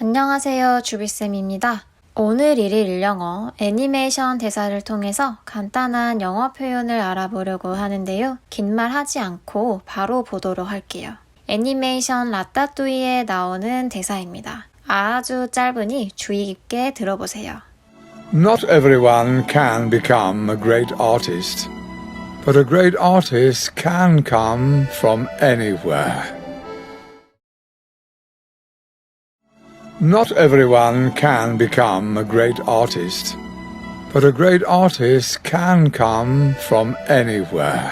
안녕하세요. 주비쌤입니다. 오늘 1일 1영어 애니메이션 대사를 통해서 간단한 영어 표현을 알아보려고 하는데요. 긴 말 하지 않고 바로 보도록 할게요. 애니메이션 라따뚜이에 나오는 대사입니다. 아주 짧으니 주의 깊게 들어보세요. Not everyone can become a great artist, but a great artist can come from anywhere. Not everyone can become a great artist, but a great artist can come from anywhere.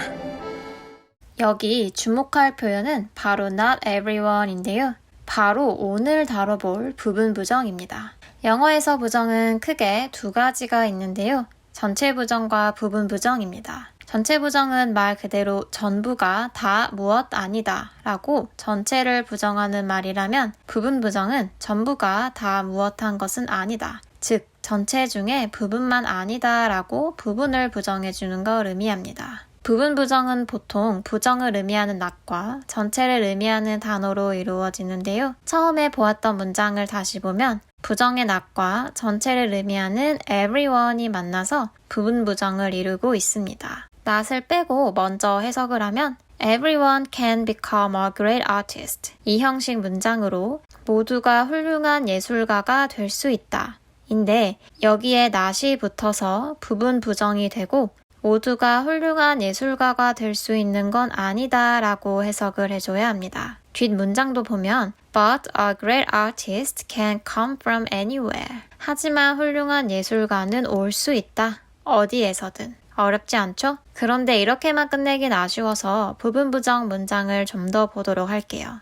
여기 주목할 표현은 바로 not everyone인데요. 바로 오늘 다뤄볼 부분 부정입니다. 영어에서 부정은 크게 두 가지가 있는데요. 전체 부정과 부분 부정입니다. 전체 부정은 말 그대로 전부가 다 무엇 아니다 라고 전체를 부정하는 말이라면 부분 부정은 전부가 다 무엇한 것은 아니다. 즉, 전체 중에 부분만 아니다 라고 부분을 부정해 주는 걸 의미합니다. 부분 부정은 보통 부정을 의미하는 not과 전체를 의미하는 단어로 이루어지는데요. 처음에 보았던 문장을 다시 보면 부정의 not과 전체를 의미하는 everyone이 만나서 부분 부정을 이루고 있습니다. Not을 빼고 먼저 해석을 하면 Everyone can become a great artist. 이 형식 문장으로 모두가 훌륭한 예술가가 될 수 있다. 인데 여기에 not이 붙어서 부분 부정이 되고 모두가 훌륭한 예술가가 될 수 있는 건 아니다 라고 해석을 해줘야 합니다. 뒷 문장도 보면 But a great artist can come from anywhere. 하지만 훌륭한 예술가는 올 수 있다. 어디에서든. 어렵지 않죠? 그런데 이렇게만 끝내긴 아쉬워서 부분 부정 문장을 좀 더 보도록 할게요.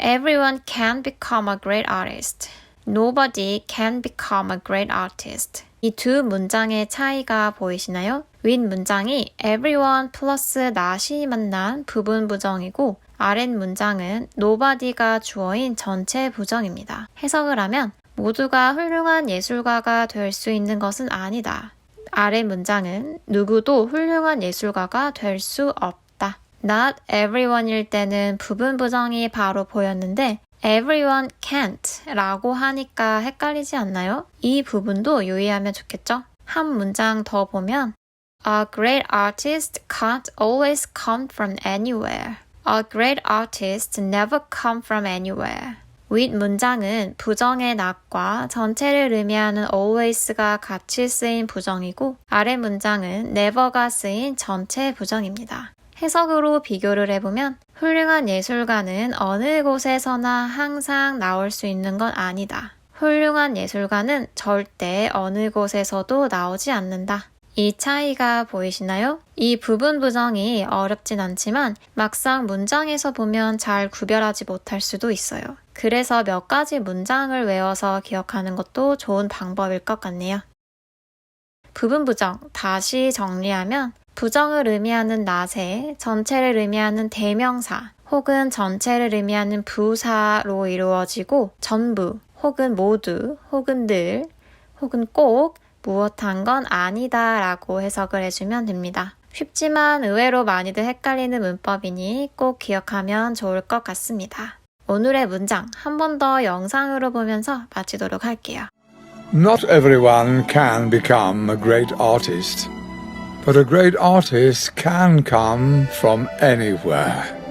Everyone can become a great artist. Nobody can become a great artist. 이 두 문장의 차이가 보이시나요? 윗 문장이 everyone 플러스 not이 만난 부분 부정이고 아랫 문장은 nobody가 주어인 전체 부정입니다. 해석을 하면 모두가 훌륭한 예술가가 될 수 있는 것은 아니다. 아래 문장은 누구도 훌륭한 예술가가 될 수 없다. Not everyone일 때는 부분 부정이 바로 보였는데 everyone can't 라고 하니까 헷갈리지 않나요? 이 부분도 유의하면 좋겠죠? 한 문장 더 보면 A great artist can't always come from anywhere. A great artist never come from anywhere. 윗 문장은 부정의 not과 전체를 의미하는 always가 같이 쓰인 부정이고 아래 문장은 never가 쓰인 전체 부정입니다. 해석으로 비교를 해보면 훌륭한 예술가는 어느 곳에서나 항상 나올 수 있는 건 아니다. 훌륭한 예술가는 절대 어느 곳에서도 나오지 않는다. 이 차이가 보이시나요? 이 부분 부정이 어렵진 않지만 막상 문장에서 보면 잘 구별하지 못할 수도 있어요. 그래서 몇 가지 문장을 외워서 기억하는 것도 좋은 방법일 것 같네요. 부분 부정 다시 정리하면 부정을 의미하는 not에 전체를 의미하는 대명사 혹은 전체를 의미하는 부사로 이루어지고 전부 혹은 모두 혹은 늘 혹은 꼭 무엇한 건 아니다 라고 해석을 해주면 됩니다. 쉽지만 의외로 많이들 헷갈리는 문법이니 꼭 기억하면 좋을 것 같습니다. 오늘의 문장 한 번 더 영상으로 보면서 마치도록 할게요. Not everyone can become a great artist, but a great artist can come from anywhere.